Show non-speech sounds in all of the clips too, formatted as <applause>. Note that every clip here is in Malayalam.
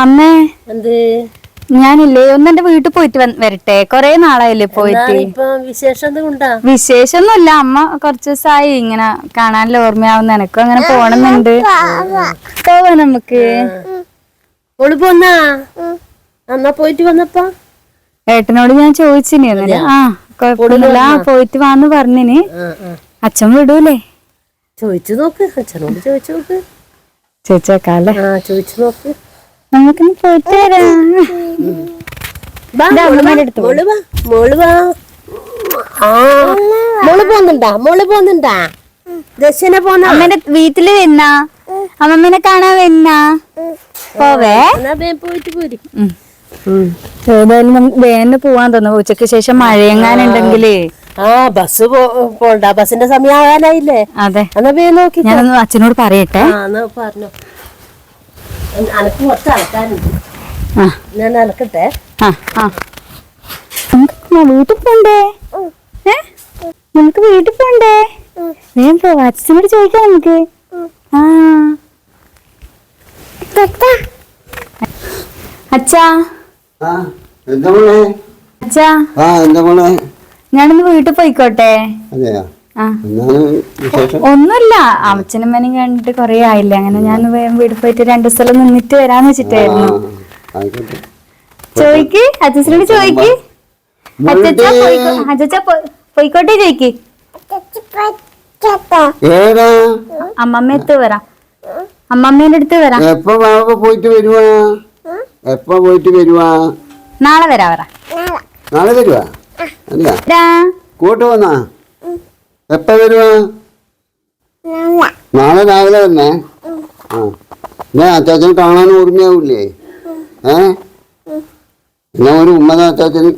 അമ്മേ. എന്ത്? ഞാനില്ലേ ഒന്ന് എന്റെ വീട്ടിൽ പോയിട്ട് വരട്ടെ. കൊറേ നാളായില്ലേ പോയിട്ട്. വിശേഷമൊന്നുമില്ല. അമ്മ കുറച്ച് ദിവസമായി ഇങ്ങനെ കാണാനല്ലേ ഓർമ്മയാവുന്ന എനക്കും അങ്ങനെ പോണെന്നുണ്ട്. പോവാ നമുക്ക്. ഓൾ പോന്നാ? എന്നാ പോയിട്ട് വന്നപ്പോ? ഏട്ടനോട് ഞാൻ ചോദിച്ചിനി ആ കുഴപ്പമൊന്നുമില്ല. പോയിട്ട് വാന്ന് പറഞ്ഞിന്. അച്ഛൻ വിടൂലേ? ചോദിച്ചു നോക്ക്. അച്ഛനോട് ചോദിച്ചു നോക്ക്. ചോദിച്ചേക്കാല്ലേ ചോദിച്ചു നോക്ക്. നമുക്കിന്ന് പോയിട്ട് വരാം. മോൾ പോന്നുണ്ടാ ദശന പോന്ന. അമ്മേന്റെ വീട്ടിൽ വന്ന? അമ്മമ്മനെ കാണാൻ വന്ന? പോവേ. പോയിട്ട് പോരി. ഏതായാലും വേഗം പോവാൻ തോന്നുന്നു. ഉച്ചയ്ക്ക് ശേഷം മഴയെങ്ങാനുണ്ടെങ്കിലേ. ആ ബസ് പോണ്ട. ബസിന്റെ സമയം ആകാനായില്ലേ അതെ. എന്നാ നോക്കി ഞാനൊന്ന് അച്ഛനോട് പറയട്ടെ. പറഞ്ഞോ. അനക്ക് കുറച്ച് അലക്കാനുണ്ട്. ഞാൻ അലക്കട്ടെ. വീട്ടിൽ പോണ്ടേ? നമുക്ക് വീട്ടിൽ പോണ്ടേ? വേഗം പോവാ അച്ഛനോട് ചോദിക്കാം നമുക്ക്. ആ. അച്ഛാ. അച്ഛാ. ആ എന്താ മോളെ? ഞാനൊന്ന് വീട്ടിൽ പോയിക്കോട്ടെ. അതെയാ? ഒന്നുമില്ല. അമ്മച്ചനമ്മനും കണ്ടിട്ട് കൊറേ ആയില്ല? അങ്ങനെ ഞാൻ വീട് പോയിട്ട് രണ്ടു സ്ഥലം നിന്നിട്ട് വരാന്ന് വെച്ചിട്ടായിരുന്നു. ചോയ്ക്ക്. അച്ഛനോട് ചോയ്ക്ക്. അച്ഛച്ച അച്ഛച്ച പോയിക്കോട്ടെ ചോയ്ക്ക്. ഏടാ അമ്മമ്മ എത്ത് വരാം. അമ്മമ്മേന്റെ അടുത്ത് വരാം. എപ്പോ പോയിട്ട് വരുവാ? എപ്പോ പോയിട്ട് വരുവാ? നാളെ വരാ വരാ. നാളെ വരുവാ? കൂട്ടുവന്നാ വന്നാ? എപ്പോ വരുവാ? നാളെ. രാവിലെ തന്നെ ആ. ഞാൻ അച്ചാച്ചനെ കാണാൻ ഓർമ്മയാവൂലേ? ഏ? എന്നാ ഒരു ഉമ്മത അച്ചാച്ചന്?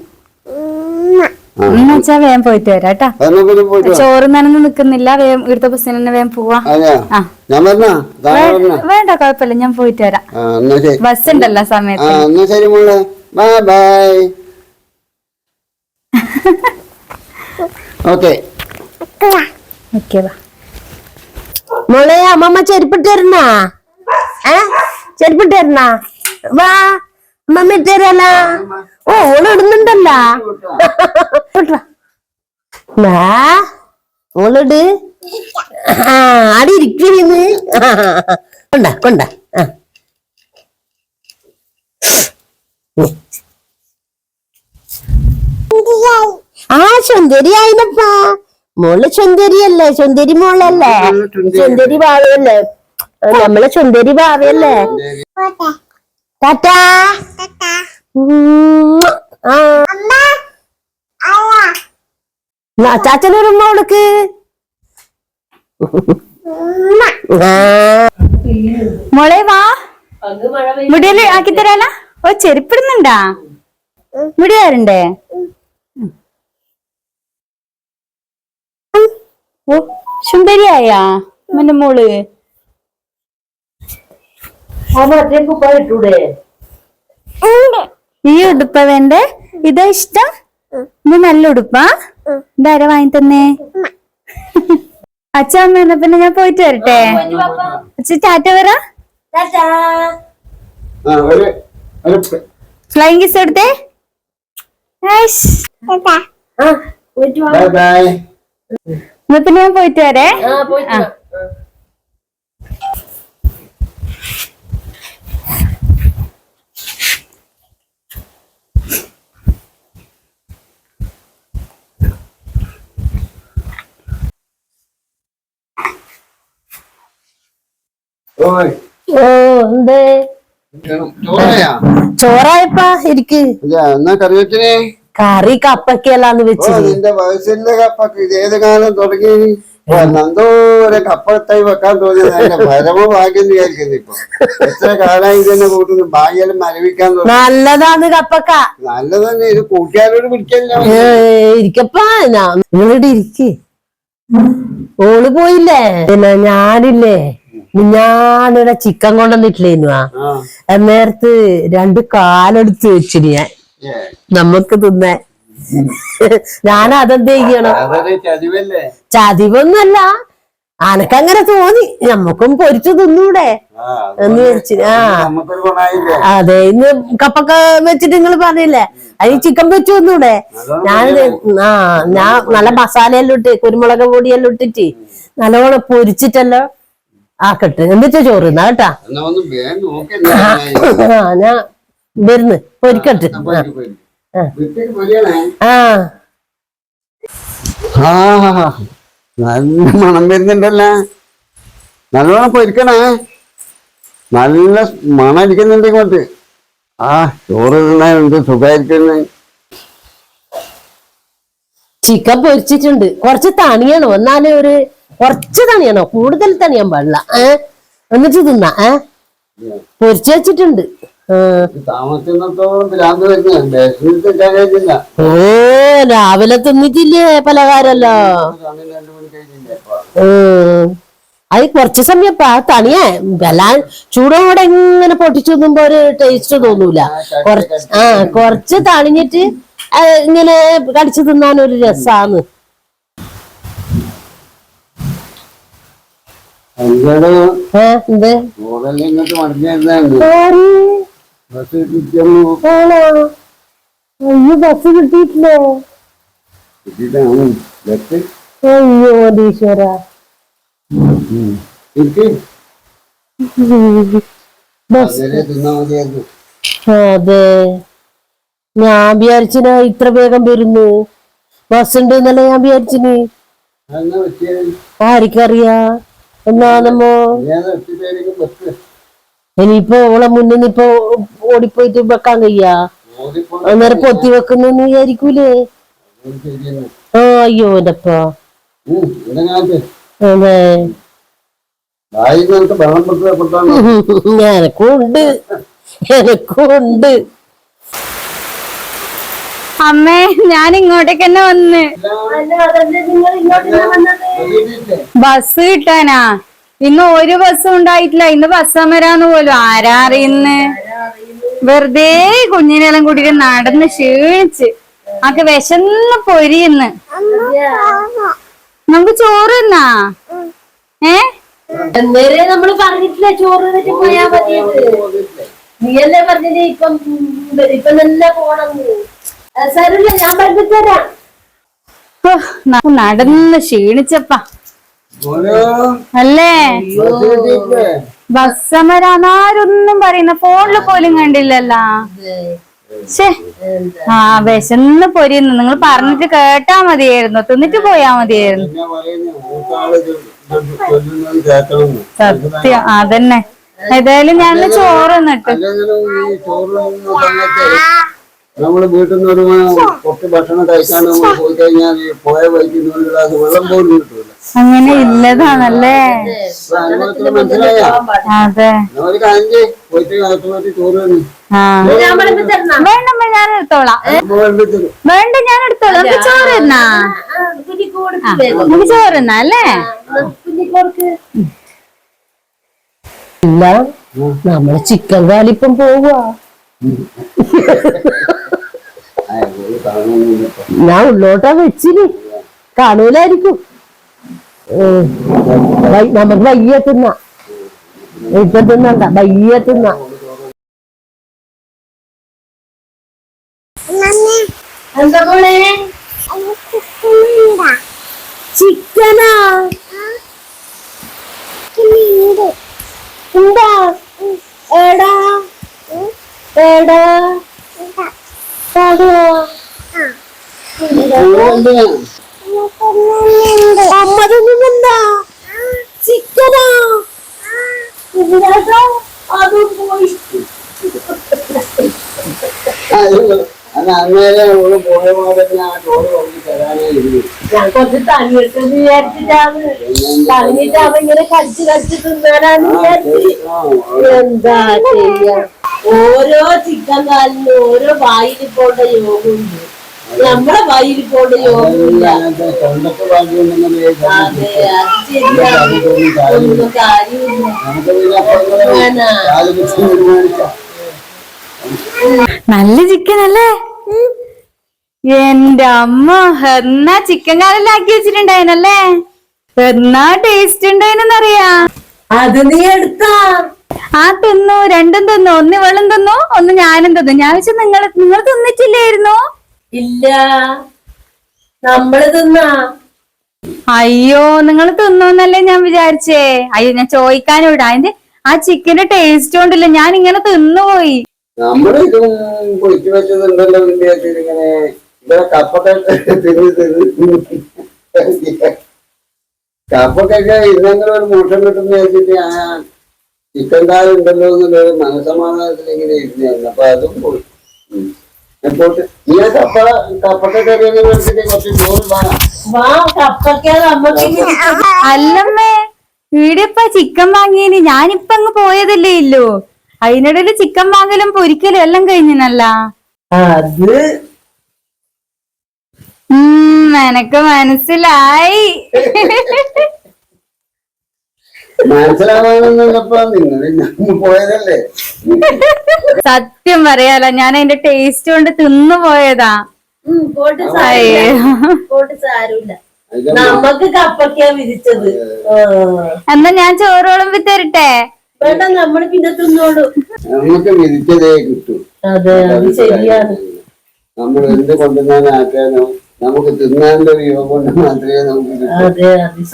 ആ. എന്ന് വെച്ചാ വേഗം പോയിട്ട് വരാം കേട്ടാ. എന്നാ പിന്നെ പോയിട്ട് വാ. ചോറ് നനന്ന് നിക്കുന്നില്ല. വേഗം ഇവിടുത്തെ ബസ്സിന് തന്നെ വേഗം പോവാ. അതെയാ? ആ. ഞാൻ പറഞ്ഞ താഴെ പറഞ്ഞ വേണ്ട കുഴപ്പമില്ല. ഞാൻ പോയിട്ട് വരാം. ആ എന്നാ ശരി. ബസ് ഉണ്ടല്ലോ ആ ആ സമയത്ത് എന്നാ ശരി മോളെ. Bye bye. <laughs> ഓക്കെ. മോളെ അമ്മമ്മ ചെരുപ്പിട്ട് തരുന്നാ? ഏ? ചെരുപ്പിട്ട് തരുന്നാ? വാ അമ്മമ്മ ഇട്ട് തരാല ഓ ഓൾ ഇടുന്നുണ്ടല്ല. ഓളിട് ആടി ഇരിക്കുന്നു കൊണ്ട കൊണ്ട. ആ. ആ സുന്ദരിയായിനപ്പാ. മോൾ ചുന്തരിയല്ലേ ചുന്തരി മോളല്ലേ? ചുന്തരി ഭാവിയല്ലേ? നമ്മളെ ചുന്തരി ഭാവിയല്ലേ? ടാറ്റാ. ഉം. വരുമ്പോ മോൾക്ക് മോളെ വാ. മുടിയൽ ആക്കി തരാല ഓ ചെരുപ്പിടുന്നുണ്ടാ? മുടിയാറുണ്ടേ ഓ സുന്ദരിയായാ എന്റെ മോൾ. ഈ ഉടുപ്പ വേണ്ടേ? ഇതാ ഇഷ്ടം. ഇത് നല്ല ഉടുപ്പാ. ഇതാരാ വാങ്ങി തന്നേ? അച്ഛ അമ്മ എന്നാ പിന്നെ ഞാൻ പോയിട്ട് വരട്ടെ. അച്ഛ ടാറ്റ വരാ ഫ്ലൈ ഒരു ഒരു പ- ഫ്ലൈങ് കിസ് എടുത്തേ ബൈ ബൈ എന്നാ പിന്നെ ഞാൻ പോയിട്ട് വരേ. ചോറായപ്പാ ഇരിക്ക്. എന്നാ കറി വെച്ചേ കറി കപ്പക്കല്ലാന്ന് ഓ വെച്ചത്. നിന്റെ വയസ്സിന്റെ കപ്പക്ക് ഏത് കാലം തുടങ്ങി? എന്തോരം കപ്പത്തായി വെക്കാൻ തോന്നിയത്. അതിന്റെ പരമ ഭാഗ്യം വിചാരിക്കുന്നു ഇപ്പൊ. എത്ര ഇതന്നെ കൂട്ടുന്നു? ഭാഗ്യം മരവിക്കാൻ നല്ലതാണ് കപ്പക്ക. നല്ലതന്നെ ഇത് കൂട്ടുകാരോട് പിടിക്കല്ലോ ഇരിക്ക ഇരിക്കപ്പാ ഞാ- നിങ്ങളിവിടെ ഇരിക്ക്. ഓൾ പോയില്ലേ? പിന്നെ ഞാനില്ലേ? ഞാനിവിടെ ചിക്കൻ കൊണ്ടുവന്നിട്ടില്ലേനു ആ. നേരത്ത് രണ്ട് കാലെടുത്ത് വെച്ചിന് ഞാൻ. നമുക്ക് തിന്നാൻ ഞാൻ അതെന്ത് ചെയ്യണം? ചതിവൊന്നുമല്ല. അനക്കങ്ങനെ തോന്നി. നമ്മക്കും പൊരിച്ചു തിന്നൂടെ. ആ, എന്ന് വിചാരിച്ചു ആ. അതെ ഇന്ന് കപ്പൊക്കെ വെച്ചിട്ട് നിങ്ങൾ പറഞ്ഞില്ലേ? അതിന് ചിക്കൻ വെച്ചു തിന്നൂടെ? ഞാൻ ആ ഞാൻ നല്ല മസാലയെല്ലാം ഇട്ട് കുരുമുളക് പൊടിയെല്ലാം ഇട്ടിട്ട് നല്ലോണം പൊരിച്ചിട്ടല്ലോ ആക്കട്ടെ എന്നിട്ട് ചോറ് എന്നാ കേട്ടാ ഞാൻ വരുന്ന് പൊരിക്കട്ടെ ആ. നല്ല മണം വരുന്നുണ്ടല്ല? നല്ലോണം പൊരിക്കണേ. നല്ല മണം അടിക്കുന്നുണ്ട് ഇങ്ങോട്ട്. ആ ചോറ് എന്ത് സുഖമായിരിക്കുന്നു. ചിക്കൻ പൊരിച്ചിട്ടുണ്ട്. കുറച്ച് തണിയണോ. എന്നാലേ ഒരു കുറച്ച് തണിയണോ? കൂടുതൽ തണിയാൻ പാടില്ല. ഏ? എന്നിട്ട് തിന്നാ ഏ? പൊരിച്ചു വെച്ചിട്ടുണ്ട്. ഓ രാവിലെ തിന്നിട്ടില്ലേ പലഹാരല്ലോ. അത് കുറച്ച് സമയപ്പാ തണിയേ. എല്ലാം ചൂടോടെ ഇങ്ങനെ പൊട്ടിച്ചു തിന്നുമ്പോ ഒരു ടേസ്റ്റ് തോന്നൂല. കുറച്ച് ആ കുറച്ച് തണിഞ്ഞിട്ട് ഇങ്ങനെ കടിച്ചു തിന്നാൻ ഒരു രസാന്ന്. ഏ എന്ത്? ചോറെല്ലാം ഇങ്ങോട്ട് മടങ്ങിയായിരുന്നു ആര്? ബസ് കിട്ടിയൊന്നു ആണോ? അയ്യോ ബസ് കിട്ടിയിട്ടില്ലേ. കിട്ടിയിട്ടാണ്. ബസ്? അയ്യോ ഈശ്വര എനിക്ക് ബസ്. അതിലെ തിന്നാ മതിയായിരുന്നു. അതെ. ഞാൻ വിചാരിച്ചിന് ഇത്ര വേഗം വരുന്നു. ബസ് ഉണ്ട് എന്നല്ല ഞാൻ വിചാരിച്ചിന്? ആർക്കറിയാ. എന്നാ നമ്മോ ഏതാ എത്തിപ്പേരെങ്കിലും ബസ് ഇനിയിപ്പോ ഓളെ മുന്നിൽ നിന്ന് ഇപ്പൊ ഓടിപ്പോയിട്ട് വെക്കാൻ കഴിയാ? അന്നേരം പൊത്തി വെക്കുന്നെന്ന് വിചാരിക്കൂലേ? ആ അയ്യോ എന്റപ്പ എനക്കുണ്ട് എന്തെങ്കിലും അതെ. വായി നമുക്ക് വെള്ളം പൊട്ടി കൊടുത്താണ് എനക്കും ഉണ്ട് എനക്കും ഉണ്ട് അമ്മേ ഞാൻ ഇങ്ങോട്ടേക്ക് തന്നെ വന്ന് ബസ് കിട്ടാനാ? ഇന്ന് ഒരു ബസ്സും ഉണ്ടായിട്ടില്ല. ഇന്ന് ബസ് സമരാന്ന് പോലും. ആരാ അറിയുന്ന്? വെറുതെ കുഞ്ഞിനെല്ലാം കൂടി നടന്ന് ക്ഷീണിച്ച്. ആക്ക് വിശന്ന് പൊരിയുന്ന്. നമുക്ക് ചോറ് എന്നാ ഏ? നമ്മൾ പറഞ്ഞിട്ടില്ല ചോറ് പോയാ മതി നീയല്ലേ പറഞ്ഞില്ലേ ഇപ്പം ഇപ്പൊ തന്നെ പോണം. സാരമില്ല ഞാൻ പറഞ്ഞു തരാം. നടന്ന് ക്ഷീണിച്ചപ്പാ. അല്ലേ? ബസ് സമരാന്നാരൊന്നും പറയുന്ന ഫോണിൽ പോലും കണ്ടില്ലല്ലോ. ആ വിശന്ന് പൊരിയുന്നു. നിങ്ങൾ പറഞ്ഞിട്ട് കേട്ടാ മതിയായിരുന്നു. തിന്നിട്ട് പോയാ മതിയായിരുന്നു. സത്യം. അതന്നെ. ഏതായാലും ഞാൻ ചോറ് സമയത്ത് നമ്മൾ വീട്ടിൽ നിന്ന് ഒരു കുറച്ച് ഭക്ഷണം കഴിക്കാൻ പോയി കഴിഞ്ഞാൽ പോയ വഴിക്ക് വെള്ളം പോലും കിട്ടൂല. അങ്ങനെ ഇല്ലതാണല്ലേ? അതെ വേണ്ട ഞാൻ എടുത്തോളാം. വേണ്ട ഞാൻ എടുത്തോളാം. ചോറ് നമുക്ക് ചോറ് തിന്നാ അല്ലേ? ഇല്ല നമ്മൾ ചിക്കൻ കാലിപ്പം പോവാ. ഞാൻ ഉള്ളോട്ടാ വെച്ചിന്. കാണൂലായിരിക്കും. നമുക്ക് വയ്യ തിന്ന. ഇപ്പൊ തിന്നണ്ട വയ്യ തിന്ന. എന്താ മോളെ? ചിക്കനാ? എന്താ? എടാ. എടാ. എടാ അമ്മ തിന്നുന്നുണ്ടാ ചിക്കനാ. ഇതിനകത്ത് അതും പോയി അന്നേരം ഓൾ പോയ പോലെ ആ ചോറ് കൊണ്ട് തരാനേ ഇല്ല ഞാൻ കുറച്ച് തണിയിട്ടെന്ന് വിചാരിച്ചിട്ടാണ്. തണിഞ്ഞിട്ടാണ് ഇങ്ങനെ കടിച്ച് കടിച്ച് തിന്നാനാന്ന് വിചാരിച്ചു. എന്താ ചെയ്യാ? ഓരോ ചിക്കൻ കാലിനും ഓരോ വായിൽ പോണ്ട യോഗമുണ്ട്. നമ്മളെ വായിൽ യോഗമില്ല. തൊണ്ടക്ക് തീരുമാനിക്കാം നല്ല ചിക്കൻ അല്ലേ? എന്റെ അമ്മ എന്നാ ചിക്കൻ കാലിലാക്കി ആക്കി വെച്ചിട്ടുണ്ടായിരുന്നല്ലേ? എന്നാ ടേസ്റ്റ് ഉണ്ടായിരുന്നറിയാ അത് നീ എടുത്താ? ആ തിന്നു രണ്ടും തിന്നു. ഒന്ന് വെള്ളം തിന്നു ഒന്ന് ഞാനും തിന്നു. ഞാൻ വെച്ചാൽ നിങ്ങൾ നിങ്ങൾ തിന്നിട്ടില്ലായിരുന്നു? ഇല്ല. നമ്മൾ തിന്നാ. അയ്യോ നിങ്ങൾ തിന്നോന്നല്ലേ ഞാൻ വിചാരിച്ചേ? അയ്യോ ഞാൻ ചോദിക്കാനും വിടാ അതിന്റെ ആ ചിക്കന്റെ ടേസ്റ്റ് കൊണ്ടില്ല ഞാൻ ഇങ്ങനെ തിന്നുപോയി. നമ്മൾ ഇതും പൊളിച്ചു വെച്ചതുണ്ടല്ലോ ഇങ്ങനെ. ഇവിടെ കപ്പൊക്കെ കപ്പൊക്കൊക്കെ ഇന്നെങ്കിലും ഒരു മോഷം കിട്ടുന്ന വെച്ചിട്ട് ആ ചിക്കൻ കാല ഉണ്ടല്ലോ എന്നുള്ളൊരു മനസമാധാനത്തിൽ ഇങ്ങനെ ഇരുന്നായിരുന്നു അപ്പൊ അതും പോയി അല്ലമ്മേ ഈടിപ്പ ചിക്കൻ വാങ്ങിയതിന് ഞാനിപ്പ അങ്ങ് പോയതല്ലേ ഇല്ലോ അതിനിടയിൽ ചിക്കൻ വാങ്ങലും പൊരിക്കലും എല്ലാം കഴിഞ്ഞല്ല അത് ഉം എനക്ക് മനസ്സിലായി. <laughs> പോയതല്ലേ <laughs> സത്യം പറയാലോ ഞാൻ അതിന്റെ ടേസ്റ്റ് കൊണ്ട് തിന്നു പോയതാ. നമ്മക്ക് കപ്പൊക്കെയാ വിരിച്ചത്. എന്നാ ഞാൻ ചോറോളം തരട്ടെ വേണ്ട നമ്മൾ പിന്നെ തിന്നോളൂ. നമുക്ക് വിരിച്ചതേ കിട്ടൂ. അതെ അത് ശരിയാണ്. നമ്മൾ എന്ത് കൊണ്ടുവന്നാലാക്കാനോ നമുക്ക് തിന്നാനുള്ള ഒരു യോഗം കൊണ്ട് മാത്രമേ നമുക്ക് കിട്ടൂ.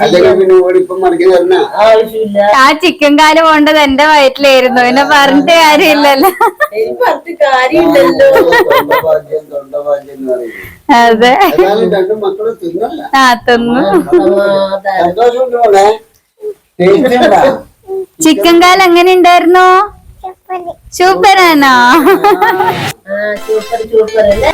അല്ലെങ്കിൽ പിന്നെ ഓടിപ്പം മറിക്ക് വരണ ആവശ്യമില്ല. ആ ചിക്കൻ കാൽ പോണ്ടത് എന്റെ വയറ്റിലായിരുന്നു. പിന്നെ പറഞ്ഞിട്ട് കാര്യമില്ലല്ലോ. പറഞ്ഞിട്ട് എന്ന് അതെ. രണ്ടും മക്കൾ തിന്നല്ല. ആ തിന്നു. മോളെ? ചിക്കൻ കാൽ എങ്ങനെ ഉണ്ടായിരുന്നു സൂപ്പറാണോ ആ സൂപ്പർ സൂപ്പർ അല്ലേ?